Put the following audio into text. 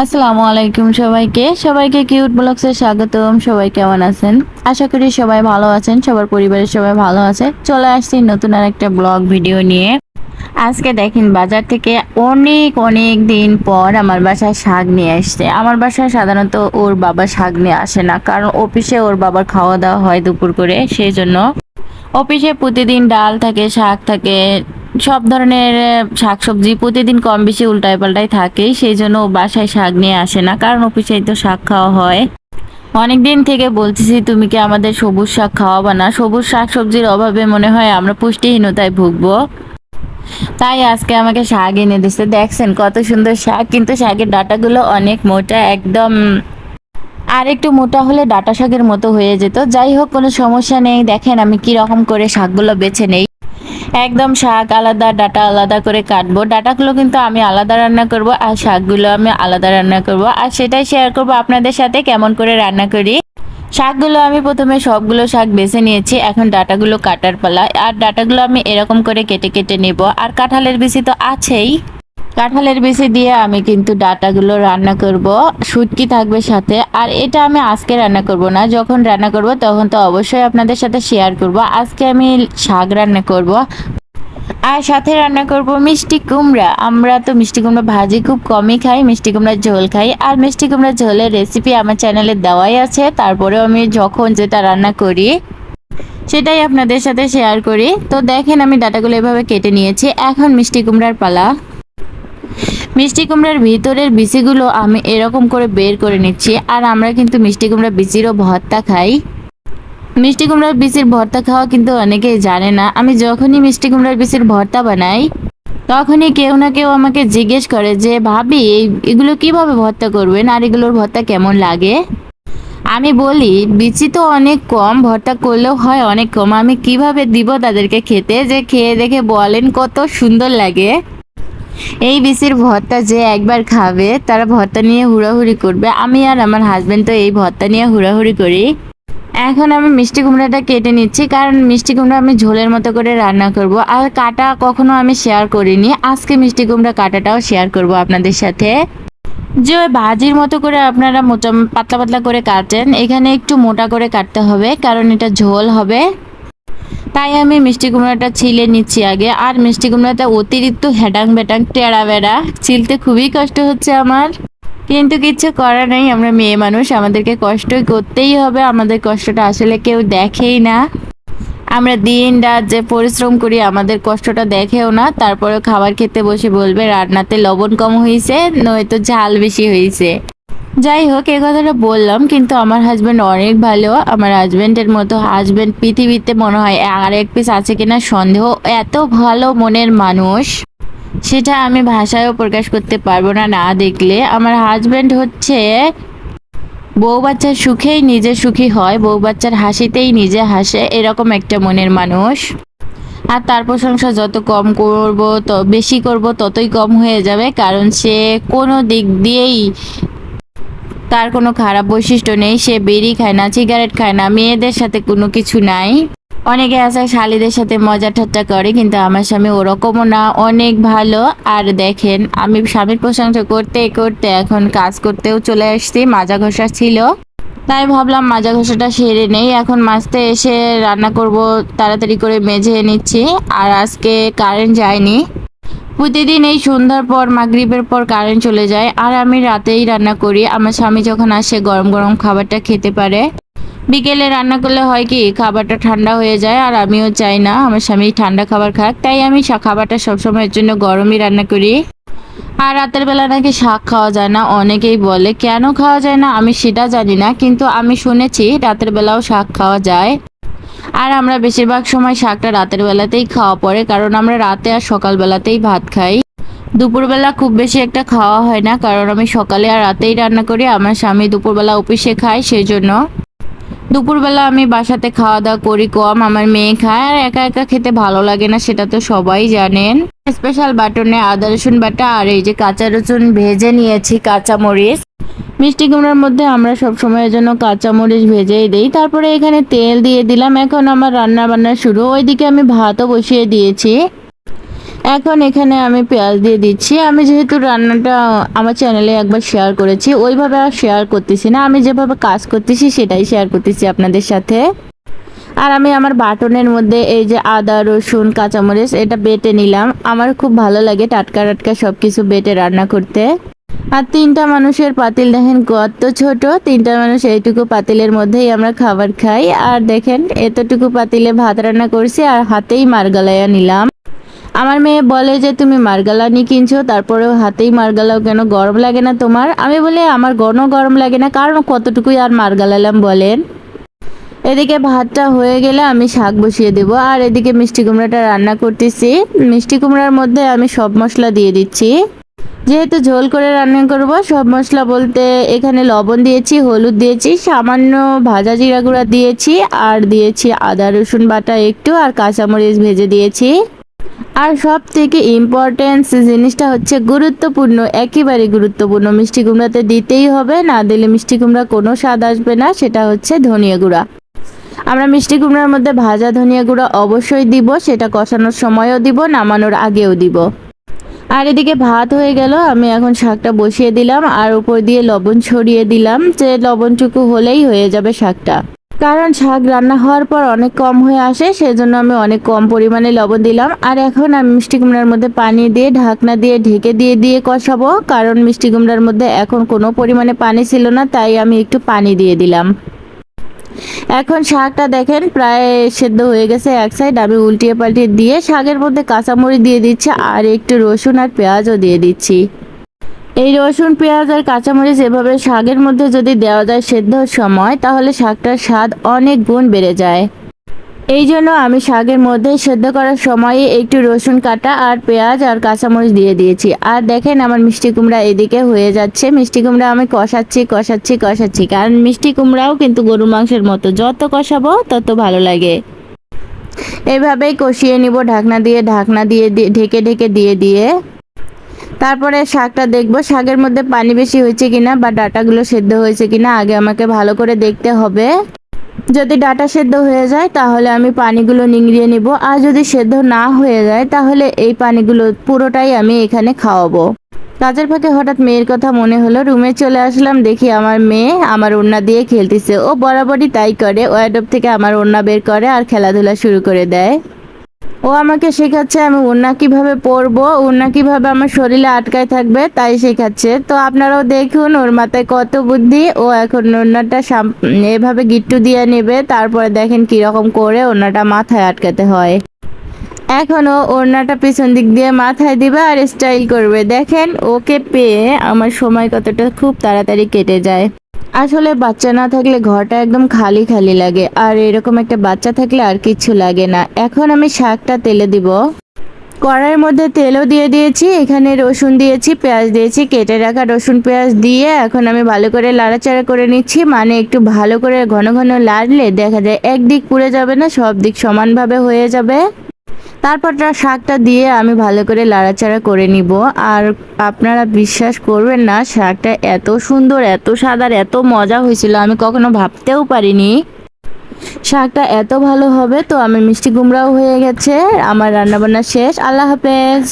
আসসালামু আলাইকুম সবাইকে। সবাইকে কিউট ব্লগসে স্বাগতম। সবাই কেমন আছেন? আশা করি সবাই ভালো আছেন, সবার পরিবারের সবাই ভালো আছে। চলে আসছি নতুন আর একটা ব্লগ ভিডিও নিয়ে। আজকে দেখেন বাজার থেকে অনেক অনেক দিন পর আমার বাসায় শাক নিয়ে আসছে। আমার বাসায় সাধারণত ওর বাবা শাক নিয়ে আসে না, কারণ অফিসে ওর বাবার খাওয়া দাওয়া হয় দুপুর করে সেই জন্য অফিসে প্রতিদিন ডাল থাকে, শাক থাকে সব ধরনের শাক সবজি প্রতিদিন কম বেশি উল্টায় পাল্টায় থাকে, সেই জন্য বাসায় শাক নিয়ে আসে না, কারণ অফিসে তো শাক খাওয়া হয়। অনেকদিন থেকে বলতেছি, তুমি কি আমাদের সবুজ শাক খাওয়াবা না? সবুজ শাক সবজির অভাবে মনে হয় আমরা পুষ্টিহীনতায় ভুগবো। তাই আজকে আমাকে শাক এনে দিচ্ছে দেখছেন কত সুন্দর শাক, কিন্তু শাকের ডাটাগুলো অনেক মোটা, একদম আর একটু মোটা হলে ডাটা শাকের মতো হয়ে যেত। যাই হোক, কোনো সমস্যা নেই। দেখেন আমি কি রকম করে শাকগুলো বেছে নেই। একদম শাক, আলাদা ডাটা আলাদা করে কাটবো। ডাটাগুলো কিন্তু আমি আলাদা রান্না করব আর শাকগুলো আমি আলাদা রান্না করব। আর সেটাই শেয়ার করব আপনাদের সাথে কেমন করে রান্না করি। শাকগুলো আমি প্রথমে সবগুলো শাক বেছে নিয়েছি, এখন ডাটাগুলো কাটার পালা। আর ডাটাগুলো আমি এরকম করে কেটে কেটে নেব। আর কাঁঠালের বিচি তো আছেই। কাঁঠালের বিচি দিয়ে আমি কিন্তু ডাটাগুলো রান্না করব। শুটকি থাকবে সাথে। আর এটা আমি আজকে রান্না করব না। যখন রান্না করব তখন তো অবশ্যই আপনাদের সাথে শেয়ার করব। আজকে আমি শাক রান্না করব। আর সাথে রান্না করব মিষ্টি কুমড়া। আমরা তো মিষ্টি কুমড়া ভাজি খুব কমই খাই, মিষ্টি কুমড়ার ঝোল খাই। আর মিষ্টি কুমড়ার ঝোলের রেসিপি আমার চ্যানেলে দেওয়াই আছে। তারপরেও আমি যখন যেটা রান্না করি, সেটাই আপনাদের সাথে শেয়ার করি। তো দেখেন আমি ডাটাগুলো এভাবে কেটে নিয়েছি। এখন মিষ্টি কুমড়ার পালা। মিষ্টি কুমড়ার ভিতরের বিচিগুলো আমি এরকম করে বের করে নিচ্ছি, আর আমরা কিন্তু মিষ্টি কুমড়ার বিচিরও ভর্তা খাই। মিষ্টি কুমড়ার বিচির ভর্তা খাওয়া কিন্তু অনেকেই জানে না। আমি যখনই মিষ্টি কুমড়ার বিচির ভর্তা বানাই, তখনই কেউ না কেউ আমাকে জিজ্ঞেস করে যে, ভাবি এগুলো কীভাবে ভর্তা করবেন? আর এগুলোর ভর্তা কেমন লাগে? আমি বলি, বিচি তো অনেক কম, ভর্তা করলেও হয় অনেক কম। আমি কীভাবে দিব তাদেরকে খেতে? যে খেয়ে দেখে বলেন কত সুন্দর লাগে। এই বিসির ভর্তা যে একবার খাবে, তারা ভর্তা নিয়ে হুড়াহুড়ি করবে। আমি আর আমার হাজব্যান্ড তো এই ভর্তা নিয়ে হুড়াহুড়ি করি। এখন আমি মিষ্টি কুমড়াটা কেটে নিচ্ছি, কারণ মিষ্টি কুমড়া আমি ঝোলের মতো করে রান্না করব। আর কাটা কখনো আমি শেয়ার করিনি। আজকে মিষ্টি কুমড়া কাটাটাও শেয়ার করব আপনাদের সাথে। যে ওই ভাজির মতো করে আপনারা মোটা, পাতলা পাতলা করে কাটেন, এখানে একটু মোটা করে কাটতে হবে, কারণ এটা ঝোল হবে। তাই আমি মিষ্টি কুমড়াটা ছিলে নিচ্ছি আগে। আর মিষ্টি কুমড়াটা অতিরিক্ত হেডাং বেটাং টেরা বেড়া, ছিলতে খুবই কষ্ট হচ্ছে আমার। কিন্তু কিচ্ছু করার নেই, আমরা মেয়ে মানুষ, আমাদেরকে কষ্ট করতেই হবে। আমাদের কষ্টটা আসলে কেউ দেখেই না। আমরা দিন রাত যে পরিশ্রম করি, আমাদের কষ্টটা দেখেও না। তারপরে খাবার খেতে বসে বলবে, রান্নাতে লবণ কম হয়েছে নয়তো ঝাল বেশি হয়েছে যাই হোক এ কথাটা বললাম, কিন্তু আমার হাজব্যান্ড অনেক ভালো। আমার হাজব্যান্ডের মতো হাজব্যান্ড পৃথিবীতে মনে হয় আর এক পিস আছে কিনা সন্দেহ। এত ভালো মনের মানুষ, সেটা আমি ভাষায়ও প্রকাশ করতে পারব না না দেখলে। আমার হাজব্যান্ড হচ্ছে বউ বাচ্চার সুখেই নিজে সুখী হয়, বউ বাচ্চার হাসিতেই নিজে হাসে, এরকম একটা মনের মানুষ। আর তার প্রশংসা যত কম করব বেশি করব, ততই কম হয়ে যাবে, কারণ সে কোনো দিক দিয়েই তার কোনো খারাপ বৈশিষ্ট্য নেই, সে বেরি খায় না সিগারেট খায় না, মেয়েদের সাথে কোনো কিছু নাই। অনেকে আছে শালিদের সাথে মজা ঠাট্টা করে, কিন্তু আমার স্বামী ওরকমও না, অনেক ভালো। আর দেখেন, আমি স্বামীর প্রশংসা করতে করতে এখন কাজ করতেও চলে আসছি, মাজা ঘষা ছিল। তাই ভাবলাম মাজা ঘষাটা সেরে নেই, এখন মাছতে এসে রান্না করব, তাড়াতাড়ি করে মেঝে নিচ্ছি। আর আজকে কারেন্ট যায়নি। প্রতিদিন এই সন্ধ্যার পর, মাগরিবের পর কারেন্ট চলে যায়। আর আমি রাতেই রান্না করি। আমার স্বামী যখন আসে, গরম গরম খাবারটা খেতে পারে। বিকেলে রান্না করলে হয় কি, খাবারটা ঠান্ডা হয়ে যায় আর আমিও চাই না। আমার স্বামী ঠান্ডা খাবার খাক, তাই আমি খাবারটা সবসময়ের জন্য গরমই রান্না করি। আর রাতের বেলা নাকি শাক খাওয়া যায় না, অনেকেই বলে। কেন খাওয়া যায় না? আমি সেটা জানি না, কিন্তু আমি শুনেছি রাতের বেলাও শাক খাওয়া যায়। আর আমরা বেশিরভাগ সময় শাকটা রাতের বেলাতেই খাওয়া পড়ে, কারণ আমরা রাতে আর সকালবেলাতেই ভাত খাই। দুপুরবেলা খুব বেশি একটা খাওয়া হয় না, কারণ আমি সকালে আর রাতেই রান্না করি, আমার স্বামী দুপুরবেলা অফিসে খায়, সেই জন্য। দুপুরবেলা আমি বাসাতে খাওয়া দাওয়া করি, কম আমার মেয়ে খায়, আর একা একা খেতে ভালো লাগে না, সেটা তো সবাই জানেন। স্পেশাল বাটনে আদা, রসুন বাটা, আর এই যে কাঁচা রসুন ভেজে নিয়েছি কাঁচা মরিচ মিষ্টি কুমড়ার মধ্যে আমরা সব সময়ের জন্য কাঁচা মরিচ ভেজেই দিই। তারপরে এখানে তেল দিয়ে দিলাম, এখন আমার রান্না বান্না শুরু। ওইদিকে আমি ভাতও বসিয়ে দিয়েছি। এখন এখানে আমি পেঁয়াজ দিয়ে দিচ্ছি। আমি যেহেতু রান্নাটা আমার চ্যানেলে একবার শেয়ার করেছি, ওইভাবে আর শেয়ার করতেছি না। আমি যেভাবে কাজ করতেছি, সেটাই শেয়ার করতেছি আপনাদের সাথে। আর আমি আমার বাটনের মধ্যে এই যে আদা, রসুন, কাঁচামরিচ, এটা বেটে নিলাম। আমার খুব ভালো লাগে টাটকা টাটকা সব কিছু বেটে রান্না করতে। আর তিনটা মানুষের পাতিল দেখেন কত ছোট। তিনটা মানুষ এইটুকু পাতিলের মধ্যেই আমরা খাবার খাই। আর দেখেন, এতটুকু পাতিলে ভাত রান্না করছি আর হাতেই মারগালাইয়া নিলাম। আমার মেয়ে বলে যে, তুমি মার্গালানি কিনছো, তারপরেও হাতেই মার্গালাও কেন? গরম লাগে না তোমার? আমি বলি, আমার গণ গরম লাগে না, কারণ কতটুকুই আর মার্গালালাম বলেন? এদিকে ভাতটা হয়ে গেলে আমি শাক বসিয়ে দেব। আর এদিকে মিষ্টি কুমড়াটা রান্না করতেছি। মিষ্টি কুমড়ার মধ্যে আমি সব মশলা দিয়ে দিচ্ছি। যেহেতু ঝোল করে রান্না করব, সব মশলা বলতে এখানে লবণ দিয়েছি, হলুদ দিয়েছি, সামান্য ভাজা জিরা গুঁড়া দিয়েছি, আর দিয়েছি আদা রসুন বাটা একটু, আর কাঁচামরিচ ভেজে দিয়েছি। আর সব থেকে ইম্পর্টেন্স জিনিসটা হচ্ছে গুরুত্বপূর্ণ, একেবারে গুরুত্বপূর্ণ। মিষ্টি কুমড়াতে দিতেই হবে, না দিলে মিষ্টি কুমড়া কোনো স্বাদ আসবে না, সেটা হচ্ছে ধনিয়া গুঁড়া। আমরা মিষ্টি কুমড়ার মধ্যে ভাজা ধনিয়া গুঁড়া অবশ্যই দিব, সেটা কষানোর সময়ও দিব, নামানোর আগেও দিব। আর এদিকে ভাত হয়ে গেল, আমি এখন শাকটা বসিয়ে দিলাম, আর উপর দিয়ে লবণ ছড়িয়ে দিলাম, যে লবণটুকু হলেই হয়ে যাবে শাকটা। কারণ শাক রান্না হওয়ার পর অনেক কম হয়ে আসে, সেজন্য আমি অনেক কম পরিমাণে লবণ দিলাম। আর এখন আমি মিষ্টি কুমড়ার মধ্যে পানি দিয়ে, ঢাকনা দিয়ে ঢেকে দিয়ে দিয়ে কষাবো। কারণ মিষ্টি কুমড়ার মধ্যে এখন কোনো পরিমাণে পানি ছিল না, তাই আমি একটু পানি দিয়ে দিলাম। এখন শাকটা দেখেন প্রায় সেদ্ধ হয়ে গেছে এক সাইড আমি উল্টিয়ে পাল্টিয়ে দিয়ে শাকের মধ্যে কাঁচামরিচ দিয়ে দিচ্ছি, আর একটু রসুন আর পেঁয়াজও দিয়ে দিচ্ছি। এই রসুন, পেঁয়াজ আর কাঁচামরিচ এভাবে শাকের মধ্যে যদি দেওয়া যায় সেদ্ধর সময়, তাহলে শাকটার স্বাদ অনেক গুণ বেড়ে যায়। এই জন্য আমি শাকের মধ্যে সেদ্ধ করার সময়ে একটু রসুন কাটা আর পেঁয়াজ আর কাঁচামরিচ দিয়ে দিয়েছি। আর দেখেন আমার মিষ্টি কুমড়া এদিকে হয়ে যাচ্ছে। মিষ্টি কুমড়া আমি কষাচ্ছি কষাচ্ছি কষাচ্ছি। কারণ মিষ্টি কুমড়াও কিন্তু গরু মাংসের মতো যত কষাবো, তত ভালো লাগে। এভাবেই কষিয়ে নিব ঢাকনা দিয়ে ঢাকনা দিয়ে দিয়ে- ঢেকে ঢেকে দিয়ে দিয়ে। তারপরে শাকটা দেখব। শাকের মধ্যে পানি বেশি হয়েছে কিনা বা ডাটাগুলো সেদ্ধ হয়েছে কিনা আগে আমাকে ভালো করে দেখতে হবে। যদি ডাটা সেদ্ধ হয়ে যায় তাহলে আমি পানিগুলো নিংড়িয়ে নিব। আর যদি সেদ্ধ না হয়ে যায় তাহলে এই পানিগুলো পুরোটাই আমি এখানে খাওয়াবো। কাজের ফাঁকে হঠাৎ মেয়ের কথা মনে হলো। রুমে চলে আসলাম, দেখি আমার মেয়ে আমার ওড়না দিয়ে খেলতেছে। ও বরাবরই তাই করে। ওয়ার্ডব থেকে আমার ওড়না বের করে আর খেলাধুলা শুরু করে দেয়। ও আমাকে শেখাচ্ছে আমি ওড়না কীভাবে পরবো, ওড়না কীভাবে আমার শরীরে আটকায় থাকবে, তাই শেখাচ্ছে। তো আপনারাও দেখুন ওর মাথায় কত বুদ্ধি, ও এখন ওড়নাটা সাম- এভাবে গিট্টু দিয়ে নেবে, তারপরে দেখেন কীরকম করে ওড়নাটা মাথায় আটকাতে হয়। এখনও ওড়নাটা পিছন দিক দিয়ে মাথায় দিবে আর স্টাইল করবে। দেখেন ওকে পেয়ে আমার সময় কতটা খুব তাড়াতাড়ি কেটে যায়। আসলে বাচ্চা না থাকলে ঘরটা একদম খালি খালি লাগে, আর এরকম একটা বাচ্চা থাকলে আর কিচ্ছু লাগে না। এখন আমি শাকটা তেলে দিব। কড়াইয়ের মধ্যে তেলও দিয়ে দিয়েছি, এখানে রসুন দিয়েছি, পেঁয়াজ দিয়েছি, কেটে রাখা রসুন, পেঁয়াজ দিয়ে এখন আমি ভালো করে লাড়াচাড়া করে নিচ্ছি মানে একটু ভালো করে ঘন ঘন লাড়লে দেখা যায় একদিক পুড়ে যাবে না সব দিক সমানভাবে হয়ে যাবে। তারপরটা শাকটা দিয়ে আমি ভালো করে লাড়াচাড়া করে নিব। আর আপনারা বিশ্বাস করবেন না, শাকটা এত সুন্দর, এত সাদার এত মজা হয়েছিল, আমি কখনো ভাবতেও পারিনি। শাকটা এত ভালো হবে, তো আমি মিষ্টি কুমড়াও হয়ে গেছে। আমার রান্নাবান্না শেষ। আল্লাহ হাফেজ।